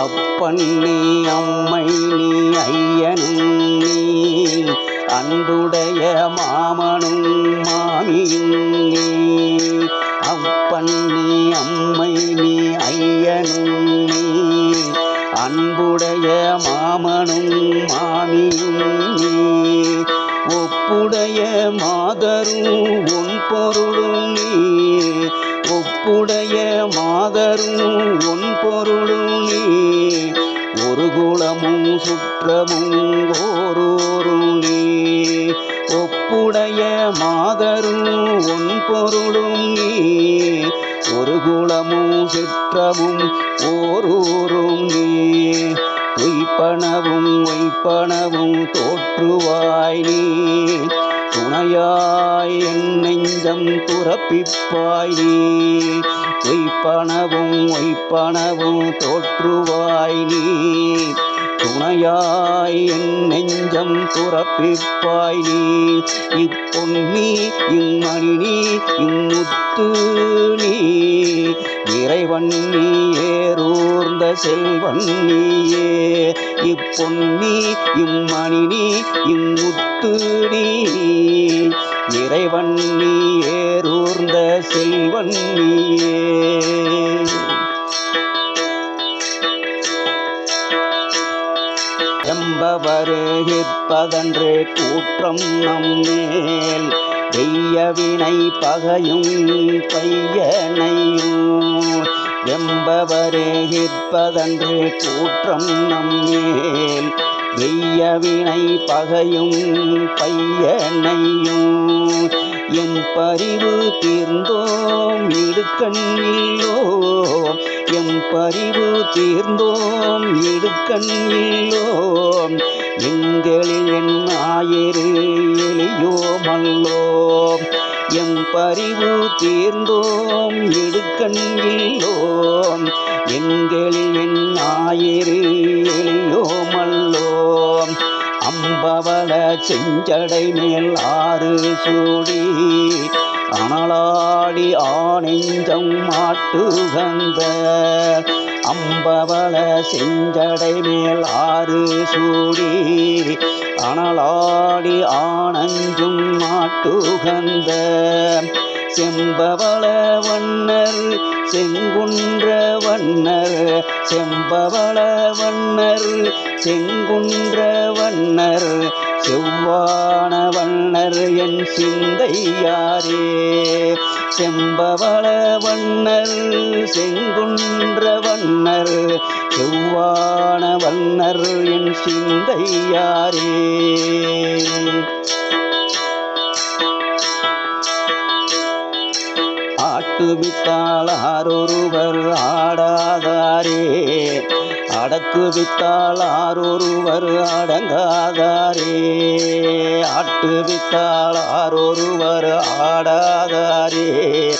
அப்பன் நீ அம்மை நீ ஐயனும் நீ அன்புடைய மாமனும் மாமியும் நீ. அப்பன் நீ அம்மை நீ ஐயனும் நீ அன்புடைய மாமனும் மாமியும் மாதரும் உன் பொருளும் நீ ஒப்புடைய மாதரும் உன் பொருளும் நீ ஒரு குலமும் சுற்றமும் ஓரோரும் நீ ஒப்புடைய மாதரும் உன் பொருளும் நீ ஒரு குலமும் சுற்றமும் ஓரூரும் நீ பொய்ப்பனவும் ஒய்ப்பனவும் தோற்றுவாய் நீ துணையாய் என் நெஞ்சம் துறப்பிப்பாய் நீ பொய்ப்பனவும் ஒய்ப்பனவும் தோற்றுவாய் நீ துணையாய் என் நெஞ்சம் துறப்பிப்பாய் நீ இப்பொன்னி இம்மணி நீ இம்முத்து நீ. இறைவன் நீ ஏரூர்ந்த செல்வன் நீயே. இப்பொன்னி இம்மணி நீ இம்முத்து நீ. இறைவன் நீ ஏரூர்ந்த செல்வன் நீயே. எம்பவருகிற்பதன்று கூற்றம் நம்மேல். வெய்ய வினை பகையும் பையனையும் எம்பவருகிற்பதன்று கூற்றம் நம்மேல். வெய்ய வினை பகையும் பையனையும் எம் பறிவு தீர்ந்தோம் இடுக்கண்ணில்லோம் எம் பறிவு தீர்ந்தோம் இடுக்கண்ணில்லோம் எங்களில் என் ஆயிரு எளியோமல்லோம் எம் பறிவு தீர்ந்தோம் இடுக்கண்கில்லோம் எங்களில் என் ஆயிரு எளியோமல்லோம் அம்பவள செஞ்சடை மேல் ஆறு சூடி அனலாடி ஆனெஞ்சம் மாட்டுகந்த அம்பவள செஞ்சடை மேல் ஆறு சூடி அனலாடி ஆனஞ்சும் மாட்டுகந்த செம்பவள வண்ணர் செங்குன்ற வண்ணர். செம்பவள வண்ணர் செங்குன்ற வண்ணர். செவ்வான வண்ணர் என் சிந்தையாரே செம்பவள வண்ணர் செங்குன்ற வண்ணர் செவ்வான வண்ணர் என் சிந்தையாரே ஆட்டுவித்தால் ஆரொருவர் ஆடாதாரே? அடக்குவித்தால் ஆரொருவர் அடங்காதாரே ஆட்டுவித்தால் ஆரொருவர் ஆடாதாரே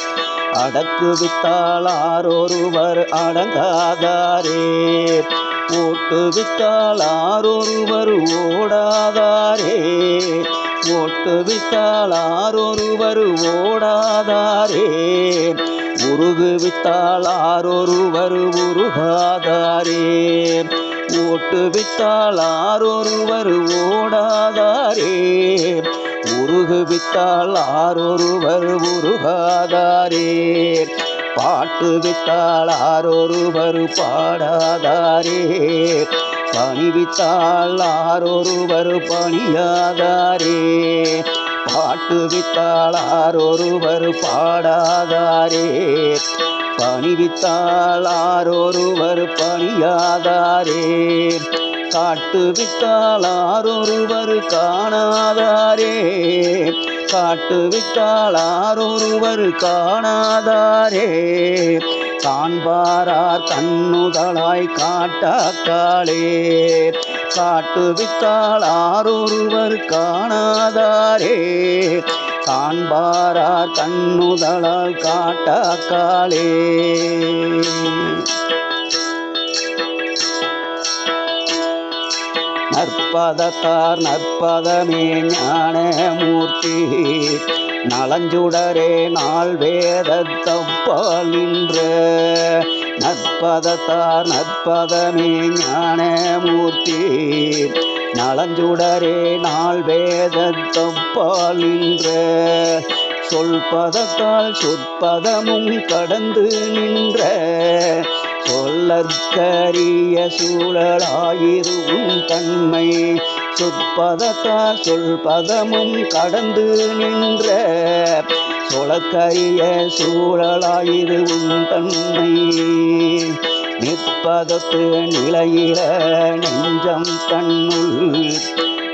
அடக்குவித்தால் ஆரொருவர் அடங்காதாரே ஓட்டுவித்தால் ஆரொருவர் ஓடாதாரே. ஓட்டுவித்தால் ஆரொருவர் ஓடாதாரே. உருகுவித்தால் ஆரொருவர் உருகாதாரே. ஓட்டுவித்தால் ஆரொருவர் ஓடாதாரே. உருகுவித்தால் ஆரொருவர் உருகாதாரே. பாட்டு வித்தால் ஆரொருவர் பாடாதாரே. பணிவித்தால் ஆரொருவர் பணியாதாரே. பாட்டு ஒருவர் பாடாதாரே. பணிவித்தாளார் ஒருவர் பணியாதாரே. காட்டுவித்தாளார் ஒருவர் காணாதாரே. காட்டுவித்தாளார் ஒருவர் காணாதாரே. காண்பாரார் கண்ணுதலாய் காட்டாக்காளே காட்டுவித்தால் ஆரொருவர் காணாதாரே. காண்பாரார் கண்ணுதலால் காட்டாக்காளே நற்பதத்தார் நற்பதமே ஞானமூர்த்தி. நலஞ்சுடரே நாள் வேதத்தப்பால் நின்ற நற்பதத்தார் நற்பதமே ஞானமூர்த்தி நலஞ்சுடரே நாள் வேதத்தப்பாலின்ற சொல்பதத்தால் சொற்பதமும் கடந்து நின்ற. சொல்லற்கரிய சூழலாயிருவும் தன்மை. சொற்பதத்தால் சொல்பதமும் கடந்து நின்ற சொலக்கரிய சூழலாயிரு உன் தன்மை நிற்பதத்து நிலையில நெஞ்சம் தன்னுள்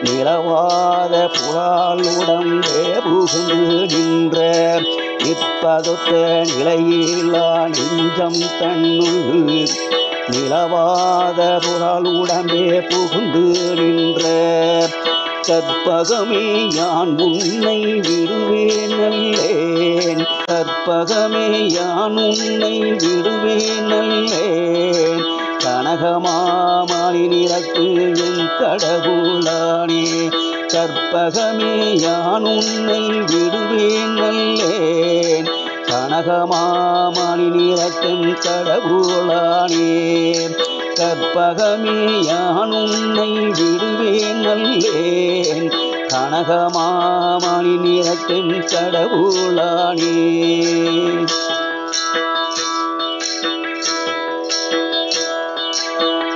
நிலவாத புலாளுடம்பே புகுந்து நின்ற நிற்பதொத்த நிலையிலா நெஞ்சம் தன்னுள் நிலவாத உடம்பே புகுந்து நின்ற கற்பகமே யான் உன்னை விடுவேன் நல்லேன் கற்பகமே யான் உன்னை விடுவேன் நல்லேன் கனகமாமணி நிறத்து என் கடவுளானே. கற்பகமே யான் உன்னை விடுவேன் நல்லேன் கனகமாமணி நிறத்தின் கடவுளானே. கற்பகமே யான் உன்னை விடுவேன் நல்லேன் கனகமாமணி நிறத்தின் கடவுளானே.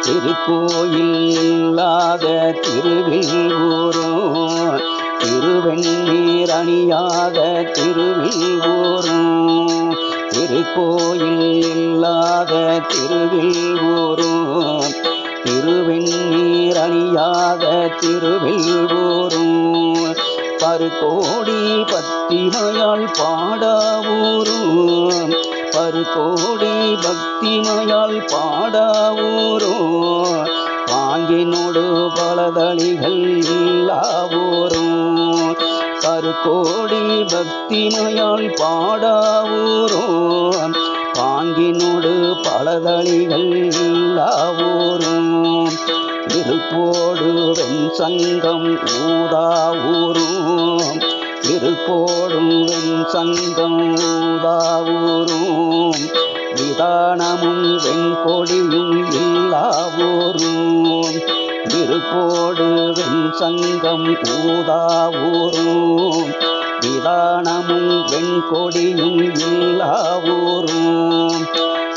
திருக்கோயில் இல்லாத திருவில் ஊரும் திருவெண்ணீர் அணியாத திருவில் திருக்கோயில் இல்லாத திருவில் ஊரும் திருவெண்ணீர் அணியாத திருவில் ஊரும் பத்திமையால் பாடாவூரும் பருக்கோடி பக்திமையால் பாடாவூரோ பாங்கினோடு பலதளிகள் இல்லாவோரும் பருகோடி பக்திமையால் பாடாவூரோ பாங்கினோடு பலதளிகள் இல்லாவூரும் இருப்போடு வெண் சங்கம் ஊதாவூரும். இருப்போடும் வெண் சங்கம் ஊதாவூரும். விதானமும் வெண்கொடியும் இல்லாவூரும். இருப்போடு வெண் சங்கம் ஊரும். விதானமும் வெண்கொடியும் இல்லாவூரும்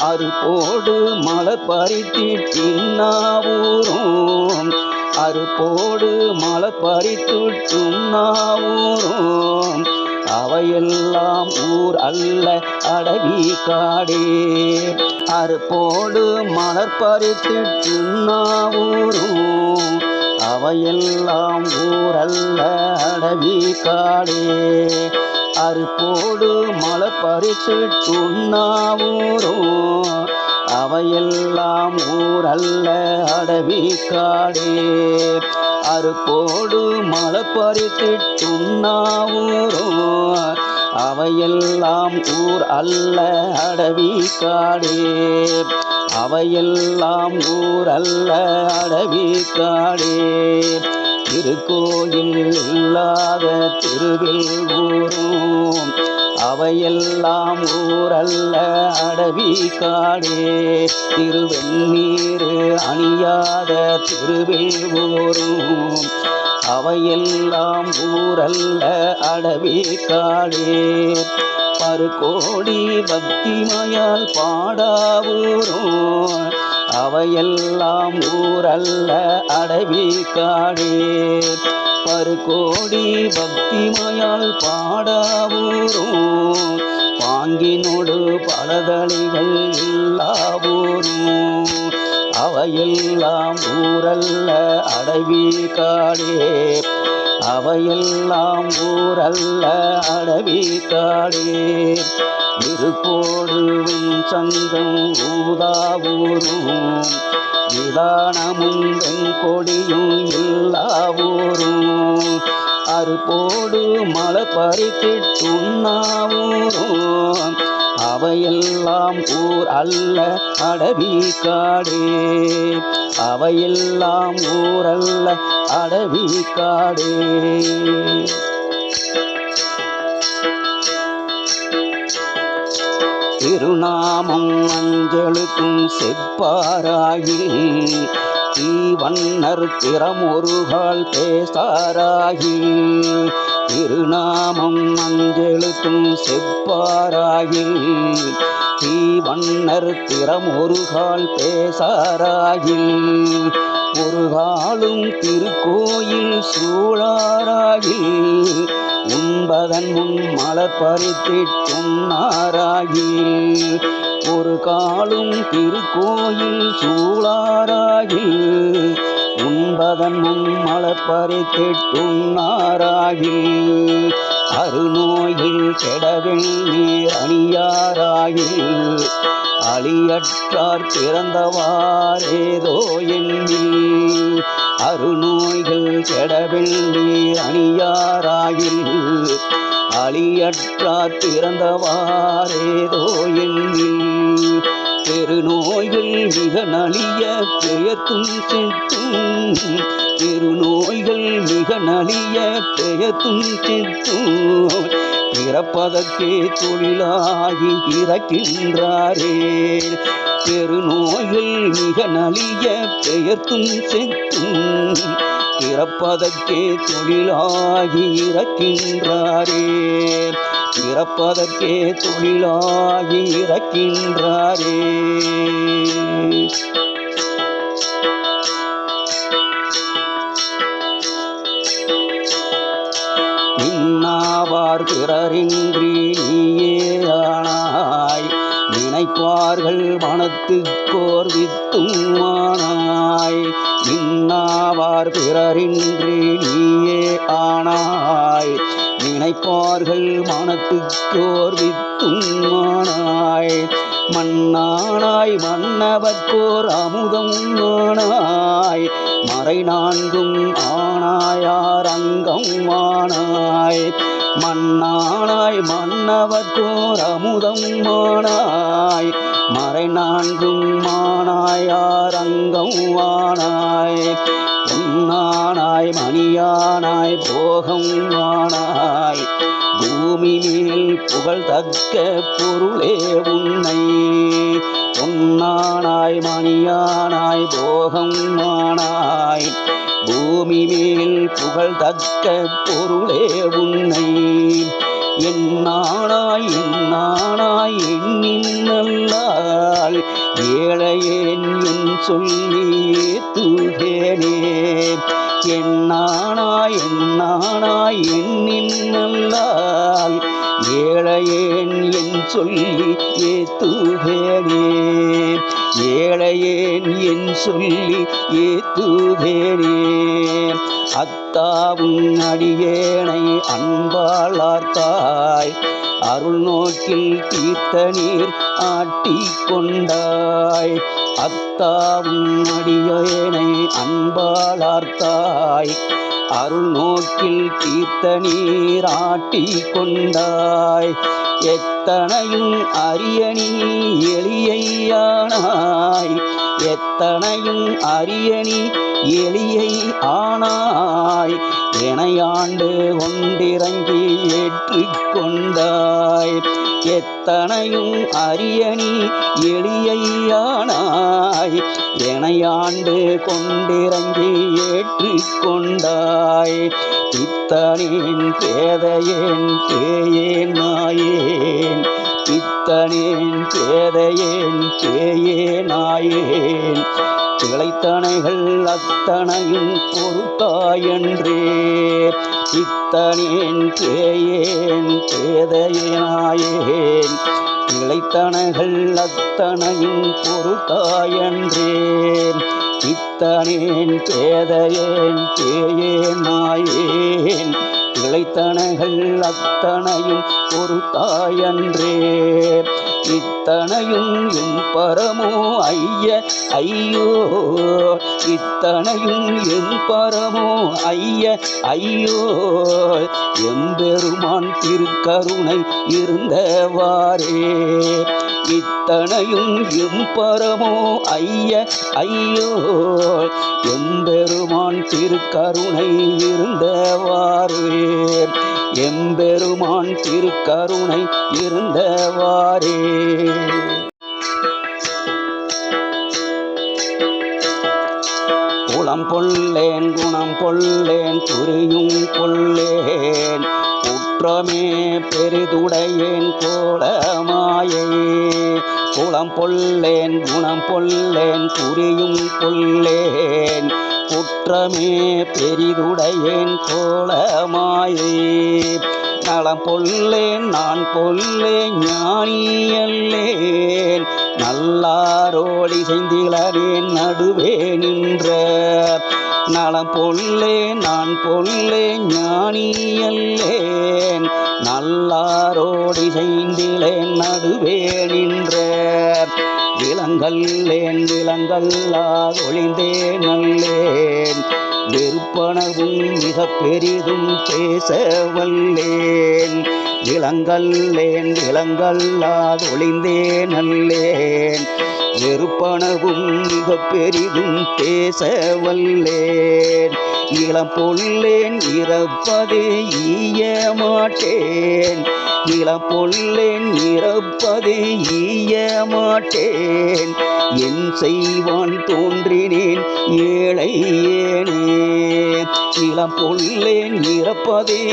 அறுப்போடு மலர் பறித்து பின்னாவூரும் அறுப்போடு மலர் பறித்து துண்ணாவூரும் அவையெல்லாம் ஊர் அல்ல அடவி காடே. அறுப்போடு மலர் பறித்து துண்ணாவூரும் அவையெல்லாம் ஊர் அல்ல அடவி காடே. அறுப்போடு மலர் பறித்து துண்ணாவூரும் அவையெல்லாம் ஊரல்ல அடவி காடே. அறுப்போடு மலர் பறித்து அவையெல்லாம் ஊர் அல்ல அடவி காடே. அவையெல்லாம் ஊர் அல்ல அடவி காடே. திருக்கோயில் இல்லாத திருவில் ஊரும். அவையெல்லாம் ஊரல்ல அடவி காடே. திருவெண்ணீர் அணியாத திருவில் அவையெல்லாம் ஊரல்ல அடவி காடே. பருகோடி பக்திமயால் பாடாவூரும் அவையெல்லாம் ஊரல்ல அடவி காடே. பருகோடி பக்திமயால் பாடாவூரும் பாங்கினோடு பலதளிகள் எல்லா ஊரும் அவையெல்லாம் ஊரல்ல அடவி காடே. அவையெல்லாம் ஊரல்ல அடவி காடே. இருப்போடு வெண் சங்கம் ஊதாவூரும் விதானமும் வெண்கொடியும் எல்லாவூரும் அறுபோடு மலை பறித்து உண்ணாவூரும் அவையெல்லாம் ஊர் அல்ல அடவி காடே அவையெல்லாம் ஊர் அல்ல அடவி காடே திருநாமம் அஞ்சலுக்கும் செப்பாராயி தீவண்ணர் திறமொருகால் பேசாராகி திருநாமம் அஞ்செழுத்தும் செப்பாராகி. தீவண்ணர் திறம் ஒரு கால் பேசாராயில் ஒரு காலும் திருக்கோயில் சூழாராயில் உண்பதன் முன் மலர் பறித்திட்டுண்ணாராயில் ஒரு காலும் திருக்கோயில் சூழாராயில் உண்பதன் முன் மலர் பறித்திட்டுண்ணாராயில் அருநோயில் கெடவில் நீர் அணியாராயில் அழியற்றார் பிறந்தவாறேதோ எண்ணில் அருநோய்கள் கெடவில் நீர் அணியாராயில் அழியற்றார் பிறந்தவாறேதோ எண்ணில் பெருநோய்கள் மிக நலிய பெயர்த்தும் சித்தும். பெருநோய்கள் மிக நலிய பெயர்த்தும் சித்தும். பிறப்பதற்கே தொழிலாகி இறக்கின்றாரே பெருநோய்கள் மிக நலிய பெயர்த்தும் செத்தும். பிறப்பதற்கே தொழிலாகி இறக்கின்றாரே. பிறப்பதற்கே தொழிலாகி இறக்கின்றாரே. நின்னாவார் பிறரின்றி நீயே ஆனாய். நினைப்பார்கள் மனத்துக்கோர் வித்துமானாய் நின்னாவார் பிறரின்றி நீயே ஆனாய். நினைப்பார்கள் மனத்துக்கோர் வித்துமானாய் மண்ணானாய் மன்னவர்க்கோர் அமுதம் மானாய். மறை நான்கும் ஆனாயார் அங்கம் மானாய். மண்ணானாய் மன்னவர்க்கோர் அமுதம் மானாய். மறை நான்கும் மானாயார் அங்கம் வானாய் பொன்னானாய் மணியானாய் போகம் ஆனாய் பூமி மேல் புகழ் தக்க பொருளே உன்னை. பொன்னானாய் மணியானாய் போகம் ஆனாய் பூமி மேல் புகழ் தக்க பொருளே உன்னை. என்னானாய் என்னானாய் எண்ணின் நல்லால் ஏழையேன் என் சொல்லியே. என்னானா என்னானா எண்ணின் ஏழையேன் என் சொல்லி ஏத்துகேனே ஏழையேன் என் சொல்லி ஏத்துகேனே அத்தாவும் அடியேனை அன்பாளார்த்தாய் அருள் நோக்கில் தீர்த்த நீர் ஆட்டி கொண்டாய் அத் தாவும் அடியேனை அன்பாளார்த்தாய். அருள் நோக்கில் தீர்த்த நீராட்டி கொண்டாய். எத்தனையும் அரியணி எளியானாய் எத்தனையும் அரியணி எளியை ஆனாய் இணையாண்டு கொண்டிறங்கி ஏற்றுக்கொண்டாய் எத்தனையும் அரியணி எளியானாய் எனையாண்டு கொண்டிறங்கி ஏற்றி கொண்டாய் பித்தனேன் பேதையேன் பேயேன் நாயேன் பித்தனேன் பேதையேன் பேயே நாயேன். கிளைத்தனைகள் அத்தனையும் பொறுத்தாயன்றே. பித்தனேன் பேயேன் பேதையனாயேன் கிளைத்தனைகள் அத்தனையும் பொறுத்தாயன்றே. பித்தனேன் பேதையேன் பேயேன் நாயேன். கிளைத்தனைகள் அத்தனையும் ஒரு தாயன்றே இத்தனையும் என் பரமோ ஐய ஐயோ. இத்தனையும் என் பரமோ ஐய ஐயோ. எம்பெருமான் திருக்கருணை இருந்தவாறே. இத்தனையும் எம் பரமோ ஐய ஐயோ எம்பெருமான் திருக்கருணை இருந்தவாறே எம்பெருமான் திருக்கருணை இருந்தவாறே. குளம் பொல்லேன் குணம் பொல்லேன் குறியும் கொல்லேன் குற்றமே பெரிதுடையேன் கோலமாயே. குளம் பொல்லேன் குணம் பொல்லேன் குறியும் பொல்லேன் குற்றமே பெரிதுடையேன் கோலமாயே. நலம் பொல்லேன் நான் பொல்லேன் ஞானியல்லேன் நல்லாரோடி செய்திலனேன் நடுவே நின்ற நலம் பொல்லே நான் பொல்லே ஞானியல்லேன். நல்லாரோடி செய்திலேன் நடுவே நின்ற விலங்கல்லேன் விலங்கல்லால் ஒளிந்தே நல்லேன் வெறுப்பனவும் மிக பெரிதும் பேசவல்லேன். விலங்கல்லேன் விலங்கல்லால் ஒளிந்தே நல்லேன் வெறுப்பனவும் மிக பெரிதும் பேச வல்லேன் இளம் பொல்லேன் இறப்பதே ஈய மாட்டேன். இளம் பொல்லேன் இறப்பதே ஈய மாட்டேன். என் செய்வான் தோன்றினேன் ஏழை ஏனே. இளம் பொல்லேன் இறப்பதே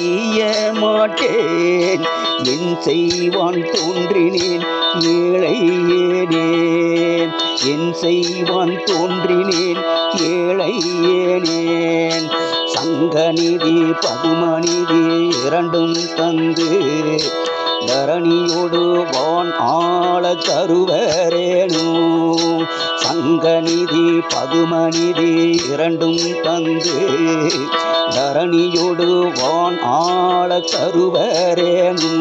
ஈய மாட்டேன். என் செய்வான் தோன்றினேன் ஏழை என் செய்வான் தோன்றினேன் ஏழையேனேன் சங்கநிதி பதுமநிதி இரண்டும் தந்து தரணியோடு வான் ஆள தருவரேனோ. சங்கநிதி பதுமநிதி இரண்டும் தந்து தரணியோடு வான் ஆள தருவரேனோ.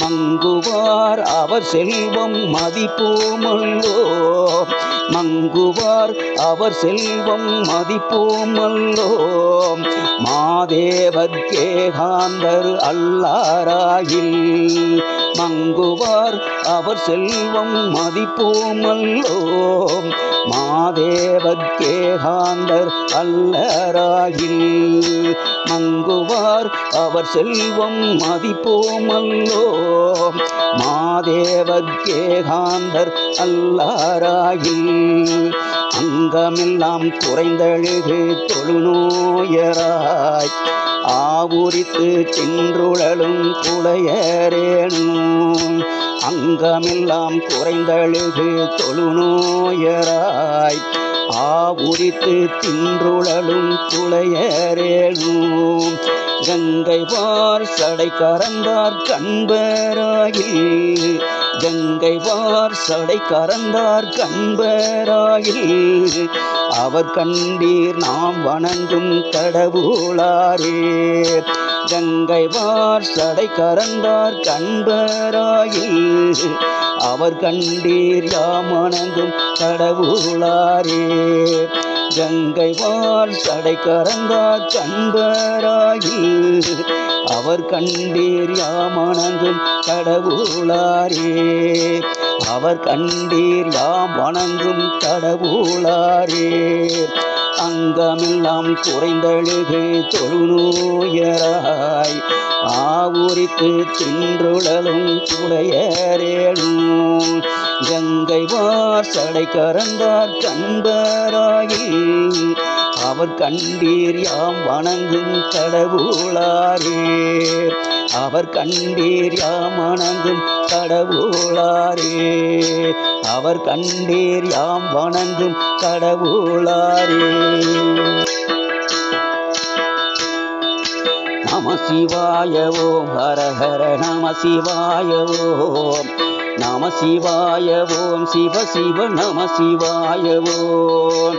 மங்குவார் அவர் செல்வம் மதிப்போமல்லோ மங்குவார் அவர் செல்வம் மதிப்போமல்லோ மாதேவர்க்கே அல்லாராயில். மங்குவார் அவர் செல்வம் மதிப்போமல்லோ மாதேவர்க்கே அல்லராயில். மங்குவார் அவர் செல்வம் மதிப்போமல்லோ. மாதேவ கேகாந்தர் அல்லாராயில் அங்கமெல்லாம் குறைந்தழுது தொழுநோயராய். ஆவுரித்து சென்றுழலும் குளையரேனும் அங்கமெல்லாம் குறைந்தழுது தொழுநோயராய். ஆவுரித்து தின்றுழலும் துளையரேழும் கங்கை வார் சடை கறந்தார் கண்பராயில். கங்கை வார் சடை கறந்தார் கண்பராயில். அவர் கண்டீர் நாம் வணங்கும் கடவுளாரே. கங்கை வார் சடை கறந்தார் கண்பராயில். அவர் கண்டீர் யாம் கடவுளாரே. கங்கை வாழ் தடை கறந்தார் கண்பராகி அவர் கண்டீர் யாம் கடவுளாரே. அவர் கண்டீர் யாம் வணங்கும் கடவுளாரே. அங்கமெல்லாம் குறைந்தழுகு தொழுநோயராய். ஆவுரித்து தின்றுழலும் குடையரேனும் கங்கை வார் சடை கரந்தார் கண்பராயில் அவர் கண்டீர் யாம் வணங்கும் கடவுளாரே அவர் கண்டீர் யாம் வணங்கும் கடவுளாரே அவர் கண்டீர் யாம் வணங்கும் கடவுளாரே நம சிவாய ஓம் ஹர நம சிவாய ஓம். நம சிவாய ஓம் சிவ சிவ நம சிவாய ஓம்.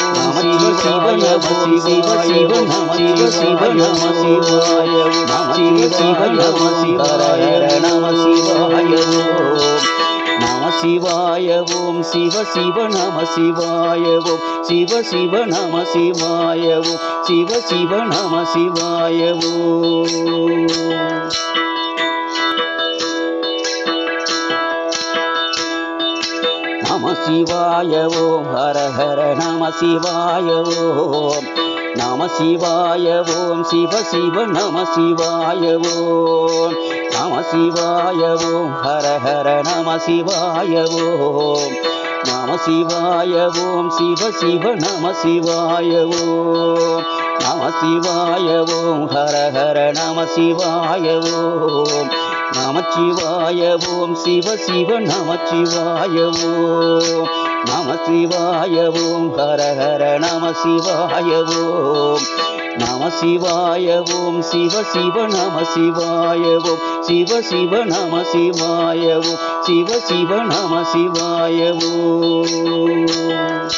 சிவாய நம சிவாய நம சிவ சிவ நம சிவ சிவ நம சிவ சிவ நம சிவாய நம சிவ சிவ நம சிவாய நம சிவாய நம சிவாய ஓம் சிவ சிவ நம சிவாய ஓம் சிவ சிவ நம நம சிவாய ஓம் ஹர ஹர நம சிவாய ஓம் நம சிவாய ஓம் சிவ சிவ நம சிவாய ஓம் நம சிவாய ஓம் ஹர ஹர நம சிவாய ஓம் நம சிவாய ஓம் சிவ சிவ நம சிவாய ஓம் நம சிவாய ஓம் ஹர ஹர நம சிவாய ஓம் நமச்சிவாய ஓம் சிவ சிவ நமச்சிவாய ஓம். நம சிவாய ஓம் ஹர ஹர நம சிவாய ஓம். நம சிவாய ஓம் சிவ சிவ நம சிவாய ஓம். சிவ சிவ நம சிவாய ஓம். சிவ சிவ நம சிவாய ஓம்.